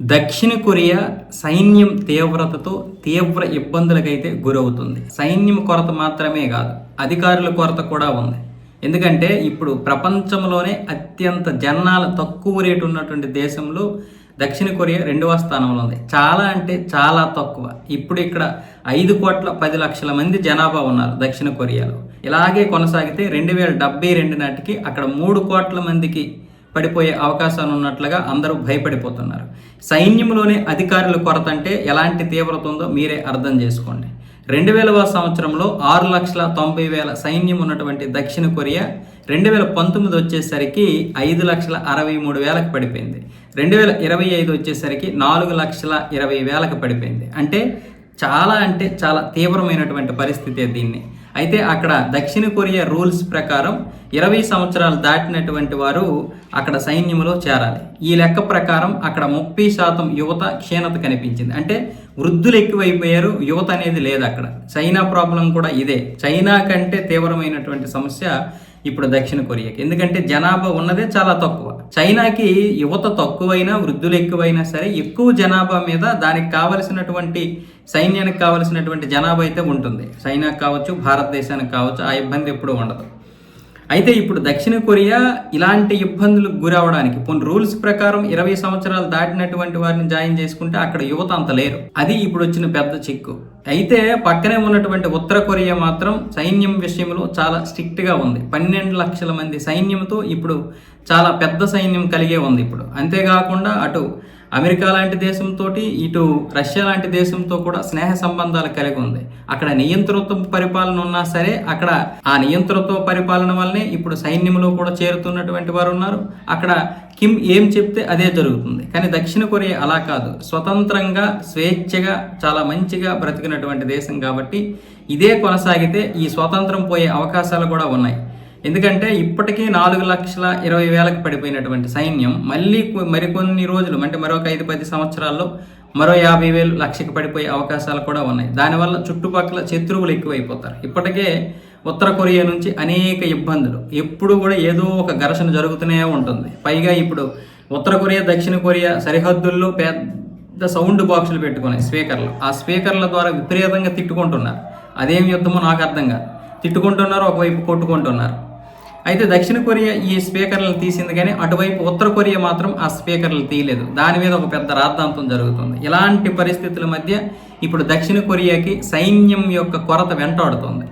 దక్షిణ కొరియా సైన్యం తీవ్రతతో తీవ్ర ఇబ్బందులకైతే గురవుతుంది. సైన్యం కొరత మాత్రమే కాదు అధికారుల కొరత కూడా ఉంది. ఎందుకంటే ఇప్పుడు ప్రపంచంలోనే అత్యంత జనాలు తక్కువ రేటు ఉన్నటువంటి దేశంలో దక్షిణ కొరియా రెండవ స్థానంలో ఉంది. చాలా అంటే చాలా తక్కువ. ఇప్పుడు ఇక్కడ ఐదు కోట్ల పది లక్షల మంది జనాభా ఉన్నారు దక్షిణ కొరియాలో. ఇలాగే కొనసాగితే రెండు వేల డెబ్బై రెండు నాటికి అక్కడ మూడు కోట్ల మందికి పడిపోయే అవకాశాలు ఉన్నట్లుగా అందరూ భయపడిపోతున్నారు. సైన్యంలోనే అధికారుల కొరత అంటే ఎలాంటి తీవ్రత ఉందో మీరే అర్థం చేసుకోండి. రెండు వేలవ సంవత్సరంలో ఆరు లక్షల తొంభై వేల సైన్యం ఉన్నటువంటి దక్షిణ కొరియా రెండు వేల పంతొమ్మిది వచ్చేసరికి ఐదు లక్షల అరవై మూడు వేలకు పడిపోయింది. రెండు వేల ఇరవై ఐదు వచ్చేసరికి నాలుగు లక్షల ఇరవై వేలకు పడిపోయింది. అంటే చాలా అంటే చాలా తీవ్రమైనటువంటి పరిస్థితి దీన్ని. అయితే అక్కడ దక్షిణ కొరియా రూల్స్ ప్రకారం ఇరవై సంవత్సరాలు దాటినటువంటి వారు అక్కడ సైన్యంలో చేరాలి. ఈ లెక్క ప్రకారం అక్కడ ముప్పై శాతం యువత క్షీణత కనిపించింది. అంటే వృద్ధులు ఎక్కువైపోయారు యువత అనేది లేదు అక్కడ. చైనా ప్రాబ్లం కూడా ఇదే. చైనా కంటే తీవ్రమైనటువంటి సమస్య ఇప్పుడు దక్షిణ కొరియాకి. ఎందుకంటే జనాభా ఉన్నదే చాలా తక్కువ. చైనాకి యువత తక్కువైనా వృద్ధులు ఎక్కువైనా సరే ఎక్కువ జనాభా మీద దానికి కావలసినటువంటి సైన్యానికి కావలసినటువంటి జనాభా అయితే ఉంటుంది. చైనాకి కావచ్చు భారతదేశానికి కావచ్చు ఆ ఇబ్బంది ఎప్పుడూ ఉండదు. అయితే ఇప్పుడు దక్షిణ కొరియా ఇలాంటి ఇబ్బందులకు గురవడానికి కొన్ని రూల్స్ ప్రకారం ఇరవై సంవత్సరాలు దాటినటువంటి వారిని జాయిన్ చేసుకుంటే అక్కడ యువత అంత లేరు. అది ఇప్పుడు వచ్చిన పెద్ద చిక్కు. అయితే పక్కనే ఉన్నటువంటి ఉత్తర కొరియా మాత్రం సైన్యం విషయంలో చాలా స్ట్రిక్ట్గా ఉంది. పన్నెండు లక్షల మంది సైన్యంతో ఇప్పుడు చాలా పెద్ద సైన్యం కలిగే ఉంది ఇప్పుడు. అంతేకాకుండా అటు అమెరికా లాంటి దేశంతో ఇటు రష్యా లాంటి దేశంతో కూడా స్నేహ సంబంధాలు కలిగి ఉంది. అక్కడ నియంతృత్వ పరిపాలన ఉన్నా సరే అక్కడ ఆ నియంతృత్వ పరిపాలన వల్లనే ఇప్పుడు సైన్యంలో కూడా చేరుతున్నటువంటి వారు ఉన్నారు. అక్కడ కిమ్ ఏం చెప్తే అదే జరుగుతుంది. కానీ దక్షిణ కొరియా అలా కాదు. స్వతంత్రంగా స్వేచ్ఛగా చాలా మంచిగా బ్రతికినటువంటి దేశం కాబట్టి ఇదే కొనసాగితే ఈ స్వాతంత్రం పోయే అవకాశాలు కూడా ఉన్నాయి. ఎందుకంటే ఇప్పటికీ నాలుగు లక్షల ఇరవై వేలకు పడిపోయినటువంటి సైన్యం మళ్ళీ మరికొన్ని రోజులు అంటే మరొక ఐదు పది సంవత్సరాల్లో మరో యాభై వేలు లక్షకు పడిపోయే అవకాశాలు కూడా ఉన్నాయి. దానివల్ల చుట్టుపక్కల శత్రువులు ఎక్కువైపోతారు. ఇప్పటికే ఉత్తర కొరియా నుంచి అనేక ఇబ్బందులు. ఎప్పుడు కూడా ఏదో ఒక ఘర్షణ జరుగుతూనే ఉంటుంది. పైగా ఇప్పుడు ఉత్తర కొరియా దక్షిణ కొరియా సరిహద్దుల్లో పెద్ద సౌండ్ బాక్సులు పెట్టుకున్నాయి స్పీకర్లు. ఆ స్పీకర్ల ద్వారా విపరీతంగా తిట్టుకుంటున్నారు. అదేం యుద్ధమో నాకు అర్థం కాదు. తిట్టుకుంటున్నారు ఒకవైపు కొట్టుకుంటున్నారు. అయితే దక్షిణ కొరియా ఈ స్పీకర్లను తీసింది కానీ అటువైపు ఉత్తర కొరియా మాత్రం ఆ స్పీకర్లు తీయలేదు. దాని మీద ఒక పెద్ద రాద్ధాంతం జరుగుతుంది. ఇలాంటి పరిస్థితుల మధ్య ఇప్పుడు దక్షిణ కొరియాకి సైన్యం యొక్క కొరత వెంటాడుతుంది.